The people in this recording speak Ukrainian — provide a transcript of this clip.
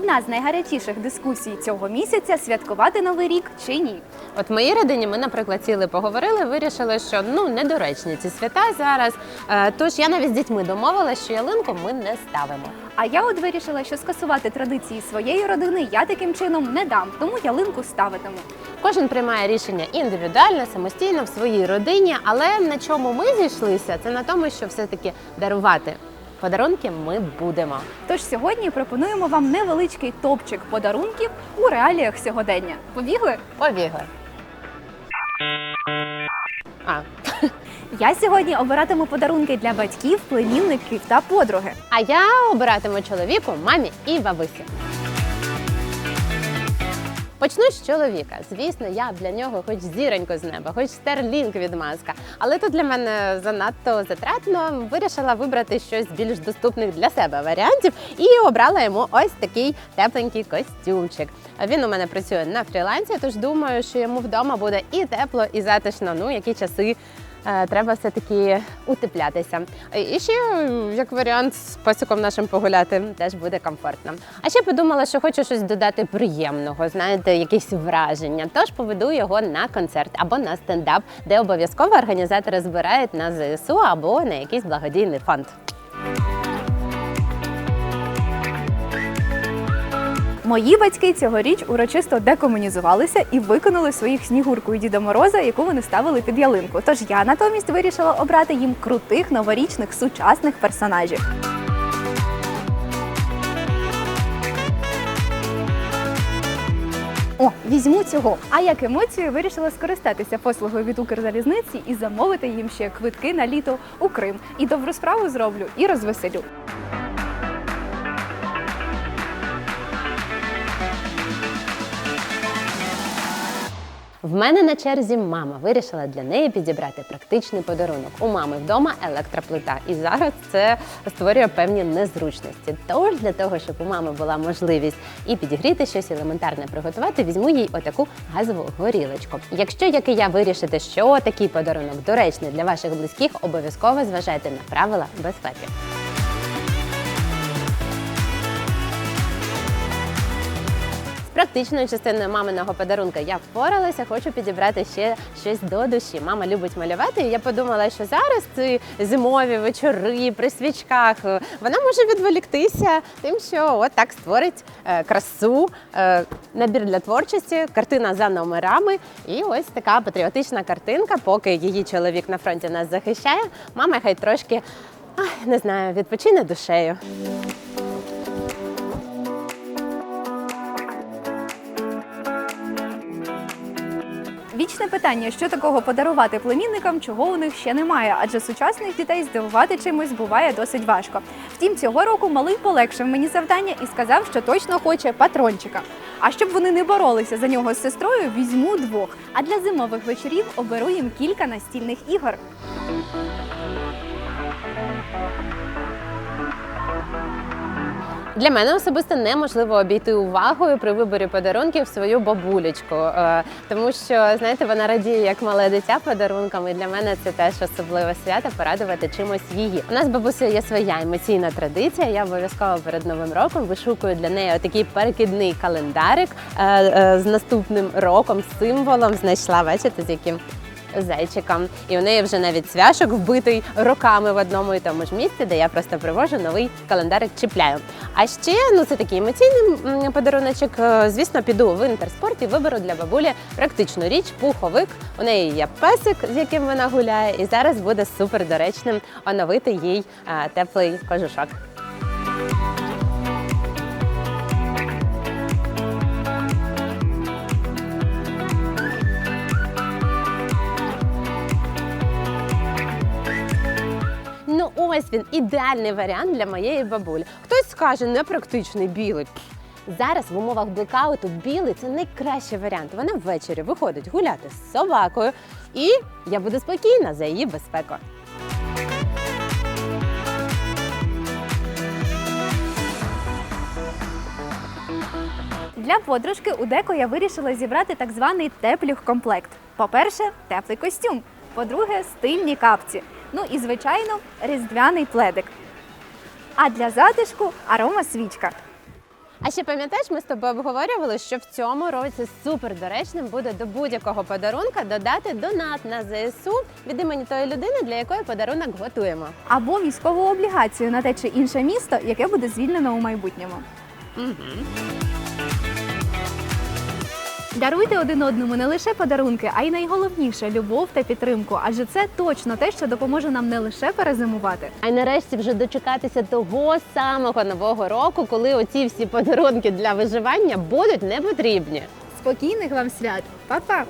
одна з найгарячіших дискусій цього місяця святкувати новий рік чи ні. От в моїй родині ми, наприклад, сіли, поговорили, вирішили, що ну недоречні ці свята зараз. Е, Тож я навіть з дітьми домовилася, що ялинку ми не ставимо. А я от вирішила, що скасувати традиції своєї родини я таким чином не дам, тому ялинку ставитиму. Кожен приймає рішення індивідуально, самостійно в своїй родині, але на чому ми зійшлися, це на тому, що все-таки дарувати подарунки ми будемо. Тож сьогодні пропонуємо вам невеличкий топчик подарунків у реаліях сьогодення. Побігли? Побігли. А, Я сьогодні обиратиму подарунки для батьків, племінників та подруги. а я обиратиму чоловіку, мамі і бабусі. Почну з чоловіка. Звісно, я для нього хоч зіронько з неба, хоч стерлінг від маска. Але тут для мене занадто затратно. Вирішила вибрати щось більш доступних для себе варіантів і обрала йому ось такий тепленький костюмчик. Він у мене працює на фрілансі, тож думаю, що йому вдома буде і тепло, і затишно. Ну, які часи треба все-таки утеплятися. І ще, е, як варіант, з пасіком нашим погуляти теж буде комфортно. А ще подумала, що хочу щось додати приємного, знаєте, якісь враження. Тож поведу його на концерт або на стендап, де обов'язково організатори збирають на ЗСУ або на якийсь благодійний фонд. Мої батьки цьогоріч урочисто декомунізувалися і виконали своїх снігурку і Діда Мороза, яку вони ставили під ялинку. Тож я натомість вирішила обрати їм крутих новорічних сучасних персонажів. О, візьму цього. А як емоцію вирішила скористатися послугою від Укрзалізниці і замовити їм ще квитки на літо у Крим. І добру справу зроблю, і розвеселю. В мене на черзі мама вирішила для неї підібрати практичний подарунок. У мами вдома електроплита, і зараз це створює певні незручності. Тож для того, щоб у мами була можливість і підігріти щось елементарне приготувати, візьму їй отаку газову горілочку. Якщо, як і я, вирішите, що такий подарунок доречний для ваших близьких, обов'язково зважайте на правила безпеки. Практичною частиною маминого подарунка я впоралася, хочу підібрати ще щось до душі. Мама любить малювати, і я подумала, що зараз ці зимові вечори при свічках е, вона може відволіктися тим, що от так створить е, красу, е, набір для творчості, картина за номерами. І ось така патріотична картинка, поки її чоловік на фронті нас захищає. Мама хай трошки ай, не знаю, відпочине душею. Вічне питання, що такого подарувати племінникам, чого у них ще немає, адже сучасних дітей здивувати чимось буває досить важко. Втім, цього року малий полегшив мені завдання і сказав, що точно хоче патрончика. А щоб вони не боролися за нього з сестрою, візьму двох. А для зимових вечорів оберу їм кілька настільних ігор. Для мене особисто неможливо обійти увагою при виборі подарунків свою бабулечку, Е, тому що знаєте, вона радіє як мале дитя подарунками. Для мене це теж особливе свято порадувати чимось її. У нас з бабусею є своя емоційна традиція. Я обов'язково перед новим роком вишукую для неї отакий перекидний календарик е, е, з наступним роком, символом. Знайшла бачите, з яким зайчиком. І у неї вже навіть цвяшок вбитий роками в одному і тому ж місці, де я просто привожу новий календарик чіпляю. А ще ну це такий емоційний подаруночок. Е, Звісно, піду в інтерспорт і виберу для бабулі практичну річ, пуховик. У неї є песик, з яким вона гуляє, і зараз буде супер доречним оновити їй е, теплий кожушок. Ось він ідеальний варіант для моєї бабулі. Хтось скаже, непрактичний білий. Зараз в умовах блекауту білий це найкращий варіант. Вона ввечері виходить гуляти з собакою, і я буду спокійна за її безпеку. Для подружки у деко я вирішила зібрати так званий теплюх комплект. По-перше, теплий костюм. По-друге, стильні капці. Ну і звичайно, різдвяний пледик. А для затишку арома свічка. А ще пам'ятаєш, ми з тобою обговорювали, що в цьому році супер доречним буде до будь-якого подарунка додати донат на ЗСУ від імені тої людини, для якої подарунок готуємо. Або військову облігацію на те чи інше місто, яке буде звільнено у майбутньому. Даруйте один одному не лише подарунки, а й найголовніше любов та підтримку. Адже це точно те, що допоможе нам не лише перезимувати. А й нарешті вже дочекатися того самого нового року, коли оці всі подарунки для виживання будуть не потрібні. Спокійних вам свят, Па-па!